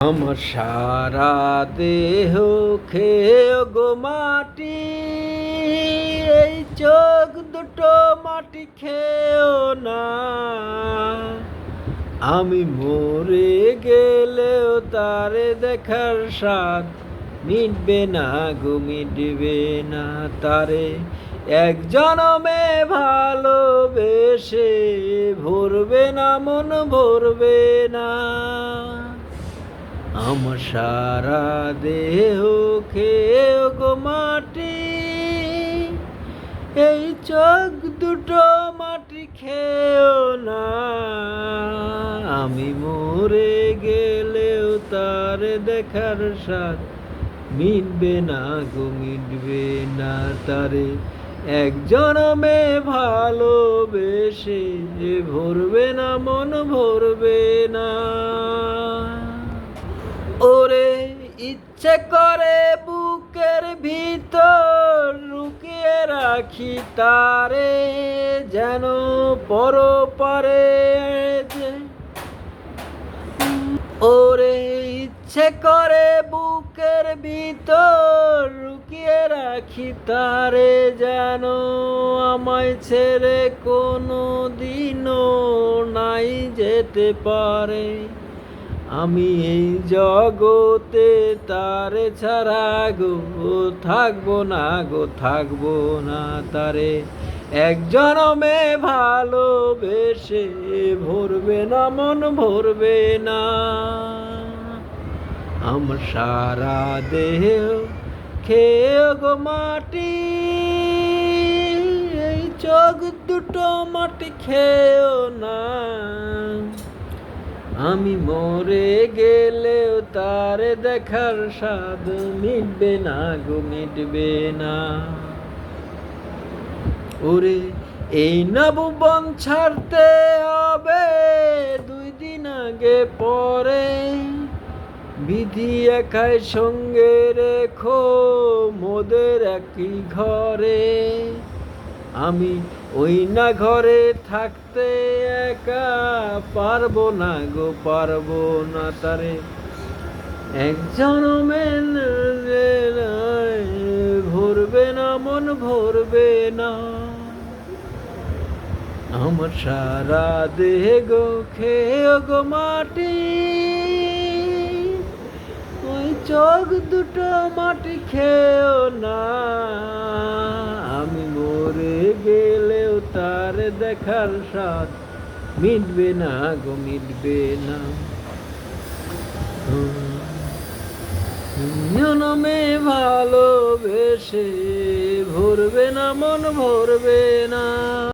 আমার সারা দেহ খেয়ে গো মাটি, এই চোখ দুটো মাটি খেয়েও না। আমি মরে গেলেও তারে দেখার স্বাদ মিটবে না গো, মিটবে না তারে। এক জনমে ভালোবেসে ভরবে না, মন ভরবে না। আমার সারা দেহ খেয়ে গো মাটি। এই চোখ দুটো মাটি খেয়েও না। আমি মরে গেলেও তার দেখার স্বাদ মিটবে না গো, মিটবে না তারে। এক জনমে ভালোবেসে ভরবে না, মন ভরবে। ইচ্ছে করে বুকের ভিতর লুকিয়ে রাখি তারে যেন পর ওরে ইচ্ছে করে বুকের ভিতর লুকিয়ে রাখি তারে যেন আমায় ছেড়ে কোনো দিনও নাই যেতে পারে। আমি এই জগতে তারে ছাড়া গো থাকব না, গো থাকব না তারে। এক জনমে ভালোবেসে ভরবে না, মন ভরবে না। আমার সারা দেহ খেয়ে গো মাটি, এই চোখ দুটো মাটি খেয়েও না। আমি মরে গেলেও তার দেখার স্বাদ মিটবে না গো, মিটবে না। ওরে, এই নববন ছাড়তে হবে দুই দিন আগে পরে। বিধি একাই সঙ্গে রেখো মোদের একই ঘরে। আমি ওই না ঘরে থাকতে একা পারব না গো, পারব না তারে। একজন ভরবে না, মন ভরবে না। আমার সারা দেহ গো খেয়ে গো মাটি। ওই চোখ দুটো মাটি খেয়েও না আমি মরে গেলেও তার দেখার স্বাদ। মিটবে না গো মিটবে না। জনমে ভালোবেসে ভরবে না মন ভরবে না।